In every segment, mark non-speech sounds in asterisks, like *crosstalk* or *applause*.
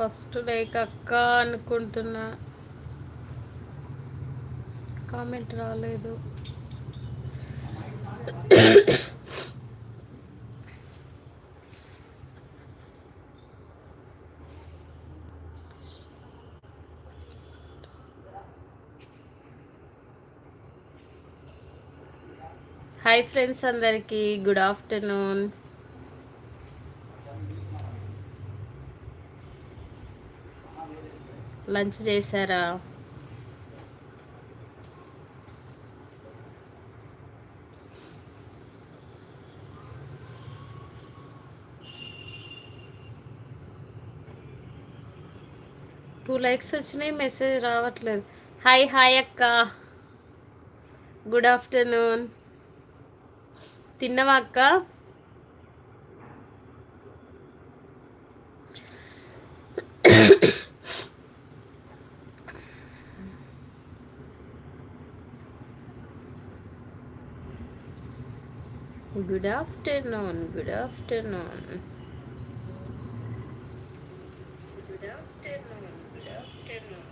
First like అక్క అనుకుంటున్నా. Comment రాలేదు. హాయ్ ఫ్రెండ్స్ అందరికీ గుడ్ ఆఫ్టర్నూన్ లంచ్ చేశారా? టూ లైక్స్ వచ్చినాయి మెసేజ్ రావట్లేదు. హాయ్ హాయ్ అక్క. Good afternoon. తిన్నవా అక్క? Good afternoon good afternoon good afternoon good afternoon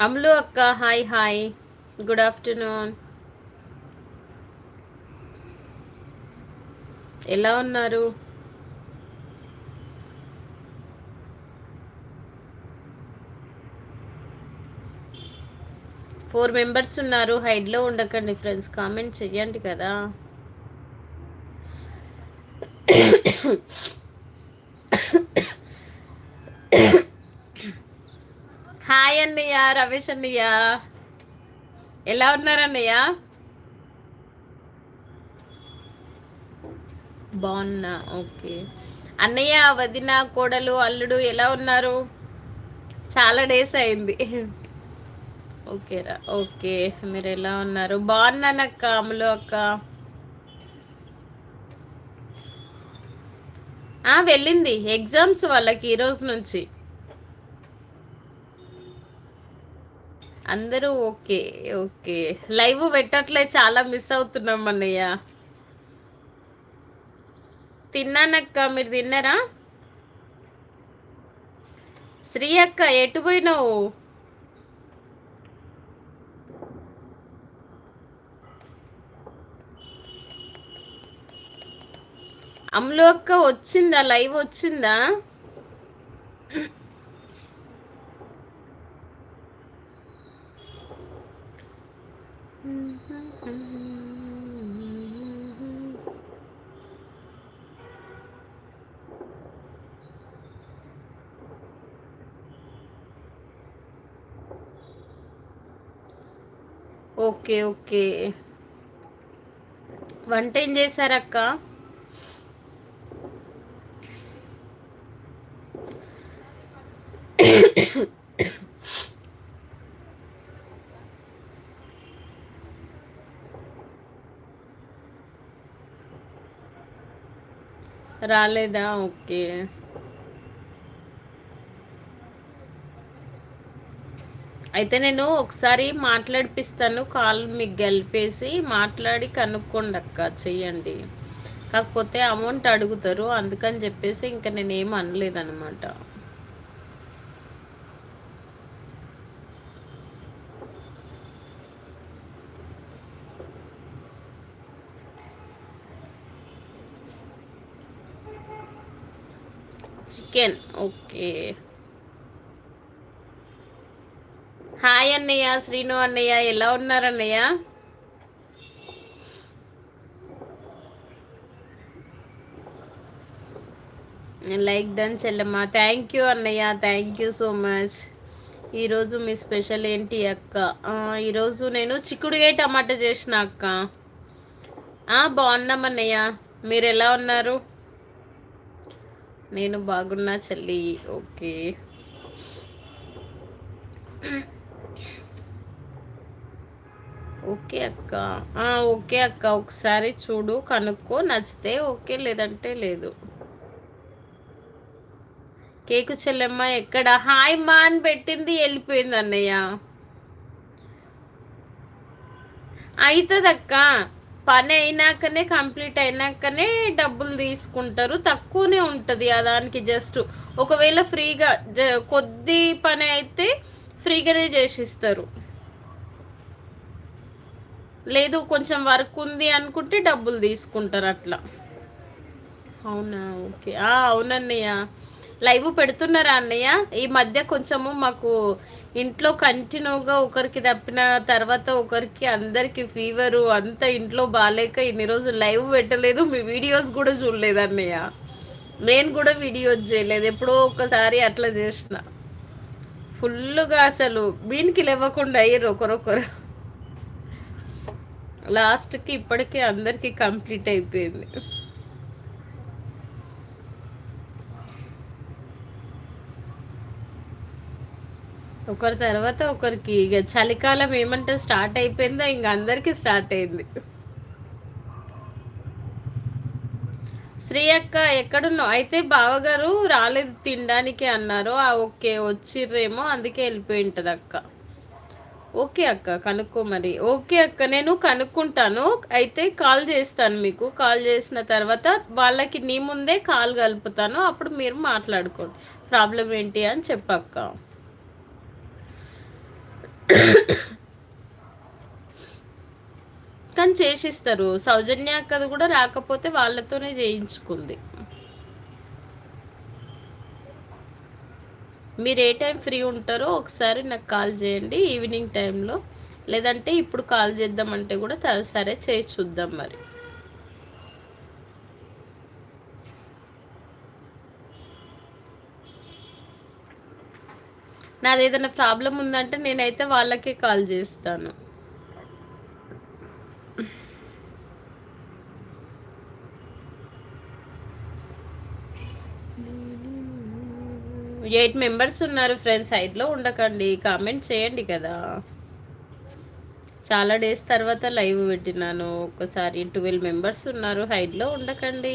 Amlu అక్క హాయ్ హాయ్. గుడ్ ఆఫ్టర్నూన్ ఎలా ఉన్నారు? ఫోర్ మెంబర్స్ ఉన్నారు. హైడ్లో ఉండకండి ఫ్రెండ్స్. కామెంట్ చెయ్యండి కదా. హాయ్ అన్నయ్య రమేష్ అన్నయ్య. ఎలా ఉన్నారు అన్నయ్య? బాగున్నా. ఓకే. అన్నయ్య వదిన కోడలు అల్లుడు ఎలా ఉన్నారు? చాలా డేస్ అయింది. ఓకేరా ఓకే మీరు ఎలా ఉన్నారు? బాగున్నానక్క అమ్ములు అక్క. వెళ్ళింది. ఎగ్జామ్స్ వాళ్ళకి ఈరోజు నుంచి. అందరూ ఓకే ఓకే. లైవ్ పెట్టట్లే చాలా మిస్ అవుతున్నాం అన్నయ్య. తిన్నానక్క మీరు తిన్నారా? శ్రీ అక్క ఎటు పోయినావు? అమ్ములు అక్క వచ్చిందా? లైవ్ వచ్చిందా? Okay okay. వంట ఏం చేశారక్క? రాలేదా? ఓకే. అయితే నేను ఒకసారి మాట్లాడిపిస్తాను కాల్ మీకు గెలిపేసి మాట్లాడి కనుక్కోండి అక్క చెయ్యండి. కాకపోతే అమౌంట్ అడుగుతారు అందుకని చెప్పేసి ఇంకా నేనేం అనలేదన్నమాట. చికెన్. ఓకే. హాయ్ అన్నయ్య శ్రీను అన్నయ్య ఎలా ఉన్నారు అన్నయ్య? లైక్ డన్ చెల్లమ్మ. థ్యాంక్ యూ అన్నయ్య థ్యాంక్ యూ సో మచ్ ఈరోజు మీ స్పెషల్ ఏంటి అక్క? ఈరోజు నేను చిక్కుడుగాయ టమాటా చేసిన అక్క. బాగున్నామన్నయ్య మీరు ఎలా ఉన్నారు? నేను బాగున్నా చెల్లి. ఓకే. ఓకే అక్క. ఓకే అక్క. ఒకసారి చూడు కనుక్కో నచ్చితే ఓకే లేదంటే లేదు. కేకు చెల్లెమ్మ ఎక్కడ? హాయ్ మా అని పెట్టింది వెళ్ళిపోయింది అన్నయ్య. అవుతుంది అక్క పని అయినాకనే కంప్లీట్ అయినాకనే డబ్బులు తీసుకుంటారు. తక్కువనే ఉంటుంది దానికి జస్ట్. ఒకవేళ ఫ్రీగా కొద్ది పని అయితే ఫ్రీగానే చేసిస్తారు. లేదు కొంచెం వర్క్ ఉంది అనుకుంటే డబ్బులు తీసుకుంటారు అట్లా. అవునా? ఓకే. అవునన్నయ్య. లైవ్ పెడుతున్నారా అన్నయ్య? ఈ మధ్య కొంచెము మాకు ఇంట్లో కంటిన్యూగా ఒకరికి తప్పిన తర్వాత ఒకరికి అందరికి ఫీవరు అంత ఇంట్లో బాగాలేక ఇన్ని రోజులు లైవ్ పెట్టలేదు మీ వీడియోస్ కూడా చూడలేదు అన్నయ్య. నేను కూడా వీడియోస్ చేయలేదు ఎప్పుడో ఒకసారి అట్లా చేసిన. ఫుల్గా అసలు బీన్కి లేవకుండా అయ్యారు ఒకరొకరు. లాస్ట్కి ఇప్పటికీ అందరికీ కంప్లీట్ అయిపోయింది. ఒకరి తర్వాత ఒకరికి. ఇక చలికాలం ఏమంటే స్టార్ట్ అయిపోయిందో ఇంక అందరికీ స్టార్ట్ అయింది. శ్రీ అక్క ఎక్కడున్నావు? అయితే బావగారు రాలేదు తినడానికి అన్నారు. ఆ ఓకే వచ్చిర్రేమో అందుకే వెళ్ళిపోయి ఉంటుంది అక్క. ఓకే అక్క కనుక్కో మరి. ఓకే అక్క నేను కనుక్కుంటాను. అయితే కాల్ చేస్తాను మీకు. కాల్ చేసిన తర్వాత వాళ్ళకి నీ ముందే కాల్ కలుపుతాను. అప్పుడు మీరు మాట్లాడుకోండి. ప్రాబ్లం ఏంటి అని చెప్పక్క. కానీ చేసిస్తారు. సౌజన్య అక్కది కూడా రాకపోతే వాళ్ళతోనే చేయించుకుంది. మీరు ఏ టైం ఫ్రీ ఉంటారో ఒకసారి నాకు కాల్ చేయండి ఈవినింగ్ టైంలో. లేదంటే ఇప్పుడు కాల్ చేద్దామంటే కూడా సరే చేసి చూద్దాం మరి. నాది ఏదైనా ప్రాబ్లం ఉందంటే నేనైతే వాళ్ళకే కాల్ చేస్తాను. ఎయిట్ మెంబర్స్ ఉన్నారు ఫ్రెండ్స్ సైడ్లో ఉండకండి కామెంట్ చేయండి కదా. చాలా డేస్ తర్వాత లైవ్ పెట్టినాను. ఒకసారి ట్వెల్వ్ మెంబర్స్ ఉన్నారు హైడ్లో ఉండకండి.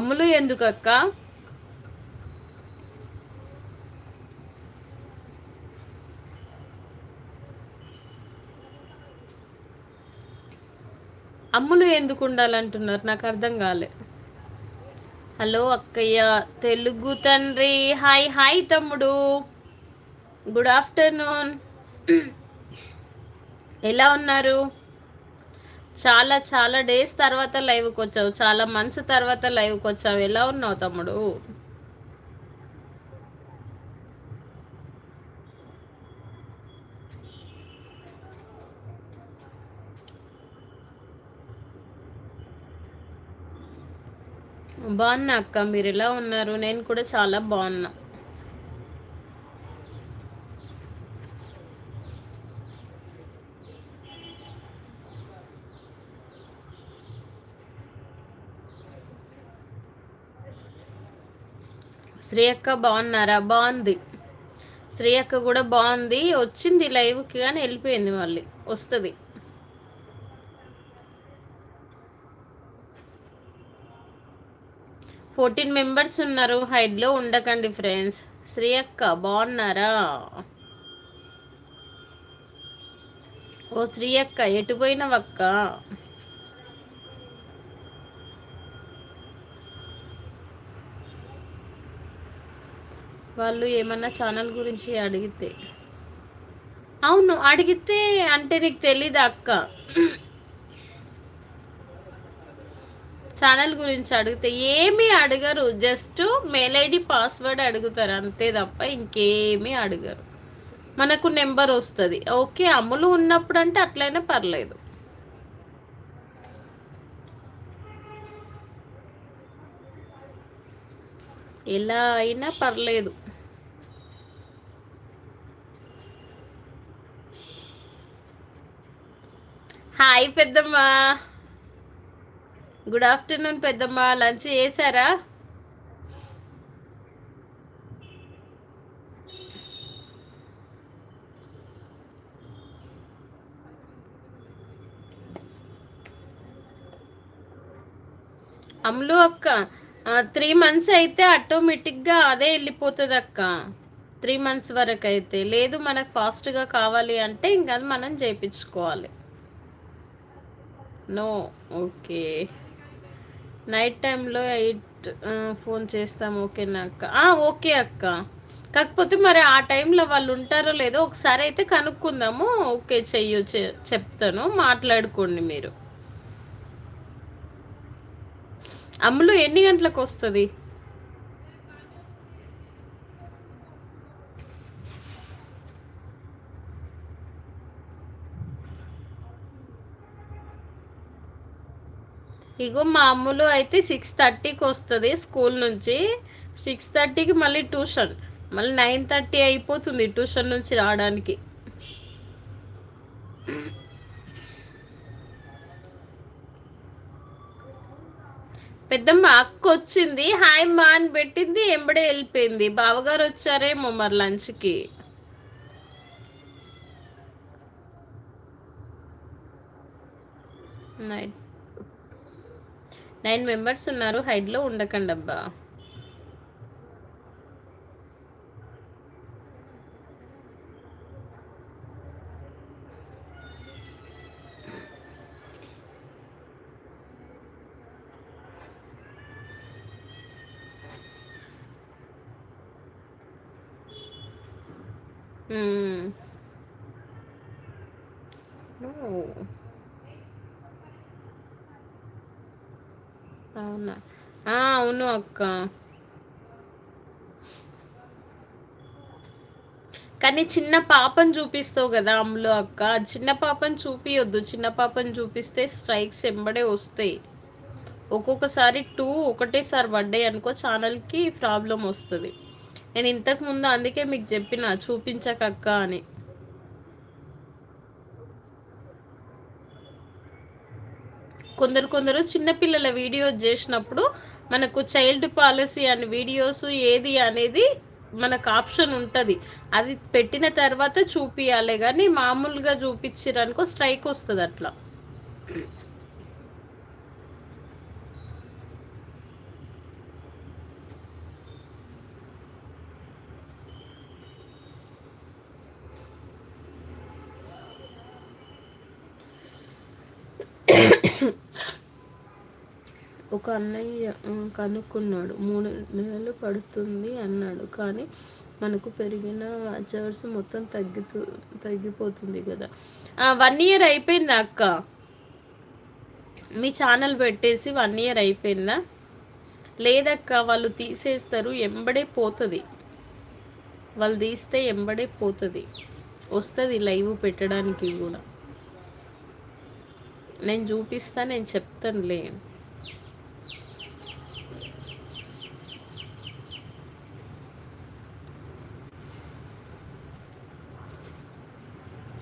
అమ్ములు ఎందుకక్క? అమ్ములు ఎందుకు ఉండాలంటున్నారు? నాకు అర్థం కాలే. హలో అక్కయ్య తెలుగు తండ్రి. హాయ్ హాయ్ తమ్ముడు. Good afternoon. ఎలా ఉన్నారు? చాలా చాలా డేస్ తర్వాత లైవ్కి వచ్చావు. చాలా మంత్స్ తర్వాత లైవ్కి వచ్చావు. ఎలా ఉన్నావు తమ్ముడు? బాగున్నా అక్క. మీరు ఎలా ఉన్నారు? నేను కూడా చాలా బాగున్నా. శ్రీ అక్క బాగున్నారా? బాగుంది. శ్రీ అక్క కూడా బాగుంది. వచ్చింది లైవ్కి కానీ వెళ్ళిపోయింది మళ్ళీ. వస్తుంది. ఫోర్టీన్ మెంబర్స్ ఉన్నారు. హైడ్లో ఉండకండి ఫ్రెండ్స్. శ్రీ అక్క బాగున్నారా? ఓ శ్రీ అక్క ఎటు పోయినవక్క? వాళ్ళు ఏమన్నా ఛానల్ గురించి అడిగితే. అవును అడిగితే అంటే నీకు తెలీదు అక్క? ఛానల్ గురించి అడిగితే ఏమీ అడగరు జస్ట్ మెయిల్ ఐడి పాస్వర్డ్ అడుగుతారు అంతే తప్ప ఇంకేమీ అడగరు. మనకు నెంబర్ వస్తుంది. ఓకే అమ్ములు ఉన్నప్పుడు అంటే అట్లయినా పర్లేదు. ఎలా అయినా పర్లేదు. హాయ్ పెద్దమ్మ. గుడ్ ఆఫ్టర్నూన్ పెద్దమ్మ. లంచ్ చేశారా? అమ్ములు అక్క త్రీ మంత్స్ అయితే ఆటోమేటిక్గా అదే వెళ్ళిపోతుంది అక్క త్రీ మంత్స్ వరకు అయితే లేదు మనకు ఫాస్ట్గా కావాలి అంటే ఇంకా అది మనం చేయించుకోవాలి నో ఓకే నైట్ టైంలో ఎయిట్ ఫోన్ చేస్తాం ఓకేనా అక్క. ఓకే అక్క. కాకపోతే మరి ఆ టైంలో వాళ్ళు ఉంటారో లేదో ఒకసారి అయితే కనుక్కుందాము. ఓకే చెయ్యు చెప్తాను. మాట్లాడుకోండి మీరు. అమ్ములు ఎన్ని గంటలకు వస్తుంది? ఇగో మామూలు అయితే సిక్స్ థర్టీకి వస్తుంది స్కూల్ నుంచి. సిక్స్ థర్టీకి మళ్ళీ ట్యూషన్. మళ్ళీ నైన్ థర్టీ అయిపోతుంది ట్యూషన్ నుంచి రావడానికి. పెద్దమ్మ అక్క వచ్చింది హాయ్ మా అని పెట్టింది ఎంబడే వెళ్ళిపోయింది. బావగారు వచ్చారేమో మరి లంచ్కి. నైట్ నైన్ మెంబర్స్ ఉన్నారు హైడ్లో ఉండకండి అబ్బా అవునా? అవును అక్క. కానీ చిన్న పాపను చూపిస్తావు కదా అమ్ములు అక్క. చిన్న పాపను చూపియొద్దు. చిన్న పాపను చూపిస్తే స్ట్రైక్స్ ఎంబడే వస్తాయి. ఒక్కొక్కసారి టూ ఒకటేసారి పడ్డాయి అనుకో ఛానల్కి ప్రాబ్లం వస్తుంది. నేను ఇంతకు ముందు అందుకే మీకు చెప్పిన చూపించకక్క అని. కొందరు కొందరు చిన్నపిల్లల వీడియోస్ చేసినప్పుడు మనకు చైల్డ్ పాలసీ అని వీడియోస్ ఏది అనేది మనకు ఆప్షన్ ఉంటుంది. అది పెట్టిన తర్వాత చూపియాలి కానీ మామూలుగా చూపించారనుకో స్ట్రైక్ వస్తుంది అట్లా ఒక అన్నయ్య కనుక్కున్నాడు. మూడు నెలలు పడుతుంది అన్నాడు. కానీ మనకు పెరిగిన వాచ్ మొత్తం తగ్గుతూ తగ్గిపోతుంది కదా. వన్ ఇయర్ అయిపోయిందా అక్క? మీ ఛానల్ పెట్టేసి వన్ ఇయర్ అయిపోయిందా? లేదక్క వాళ్ళు తీసేస్తారు ఎంబడే పోతుంది. వాళ్ళు తీస్తే ఎంబడే పోతుంది. వస్తుంది లైవ్ పెట్టడానికి కూడా. నేను చూపిస్తా నేను చెప్తానులే.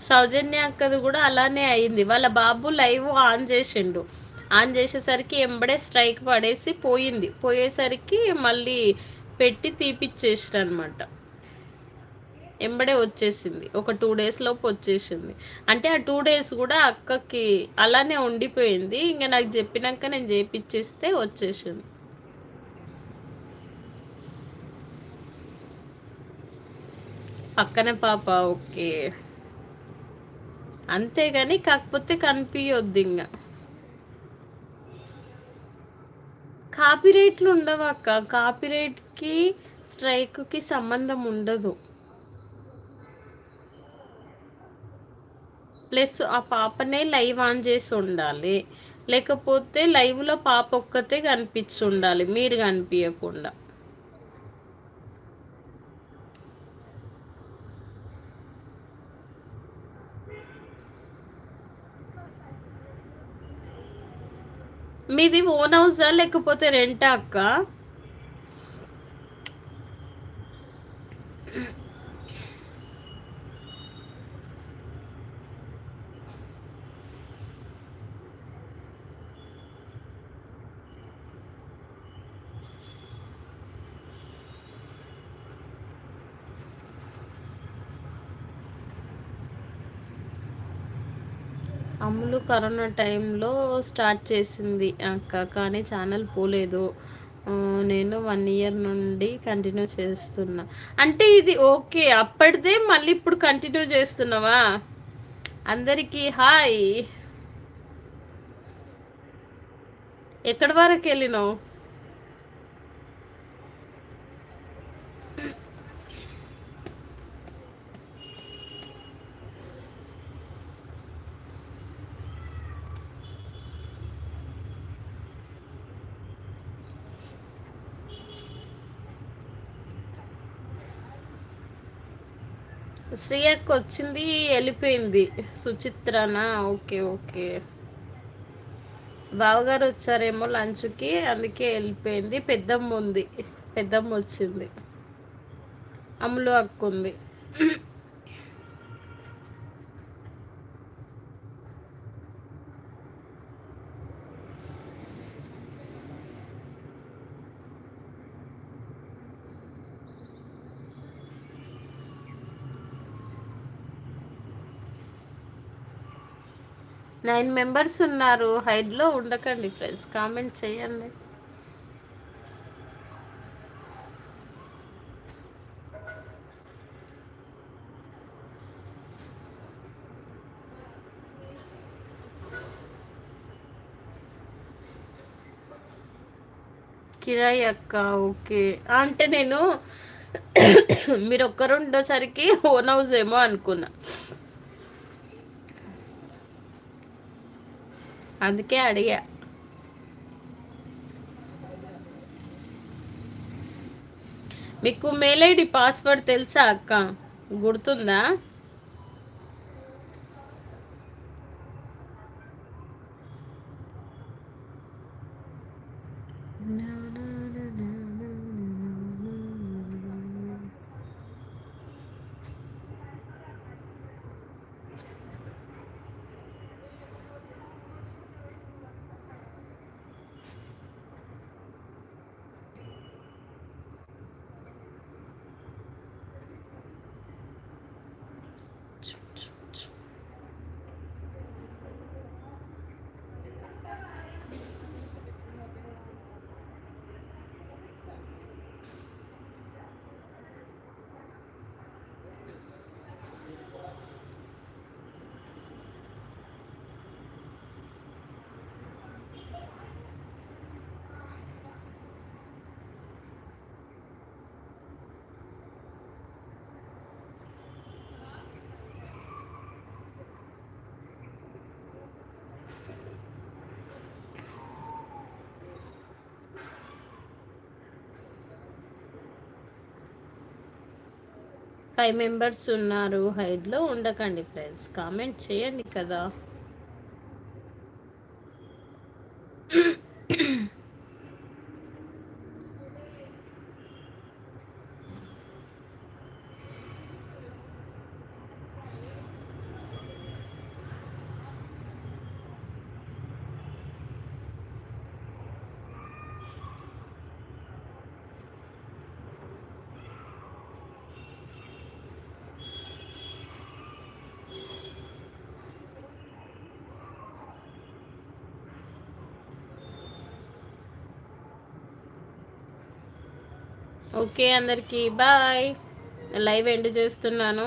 సౌజన్య అక్కది కూడా అలానే అయింది. వాళ్ళ బాబు లైవ్ ఆన్ చేసిండు. ఆన్ చేసేసరికి ఎంబడే స్ట్రైక్ పడేసి పోయింది. పోయేసరికి మళ్ళీ పెట్టి తీపిచ్చేసాడు అనమాట ఎంబడే వచ్చేసింది. ఒక టూ డేస్ లోపు వచ్చేసింది. అంటే ఆ టూ డేస్ కూడా అక్కకి అలానే ఉండిపోయింది. ఇంకా నాకు చెప్పినాక నేను చేపిచ్చేస్తే వచ్చేసింది. పక్కనే పాప ఓకే. అంతేగాని కాకపోతే కనిపించొద్దు ఇంకా కాపీరైట్లు ఉండవు అక్క? కాపీరైట్కి స్ట్రైక్కి సంబంధం ఉండదు. ప్లస్ ఆ పాపనే లైవ్ ఆన్ చేసి ఉండాలి. లేకపోతే లైవ్లో పాప ఒక్కతే కనిపించి ఉండాలి. మీరు కనిపించకుండా మీది ఓన్ హౌసా లేకపోతే రెంటా అక్క? అమ్ములు కరోనా టైంలో స్టార్ట్ చేసింది అక్క కానీ ఛానల్ పోలేదు. నేను వన్ ఇయర్ నుండి కంటిన్యూ చేస్తున్నా. అంటే ఇది ఓకే అప్పటిదే మళ్ళీ ఇప్పుడు కంటిన్యూ చేస్తున్నావా? అందరికీ హాయ్. ఎక్కడి వరకు వెళ్ళినావు? శ్రీయక్క వచ్చింది వెళ్ళిపోయింది. సుచిత్రనా? Okay okay. బావగారు వచ్చారేమో లంచ్కి అందుకే వెళ్ళిపోయింది. పెద్దమ్మ ఉంది. పెద్దమ్మ వచ్చింది. అమ్ములు అక్క ఉంది నైన్ మెంబర్స్ ఉన్నారు. హైడ్లో ఉండకండి ఫ్రెండ్స్. కామెంట్ చేయండి. కిరాయి అక్క ఓకే. అంటే నేను *coughs* మీరు ఒక్కరు ఉండేసరికి ఓన్ హౌస్ ఏమో అనుకున్నా. అందుకే అడిగా. మీకు మెయిల్ ఐడి పాస్వర్డ్ తెలుసా అక్క? గుర్తుందా? ఫైవ్ మెంబర్స్ ఉన్నారు హైడ్లో ఉండకండి ఫ్రెండ్స్ కామెంట్ చేయండి కదా. ఓకే అందరికీ బాయ్. లైవ్ ఎండ్ చేస్తున్నాను.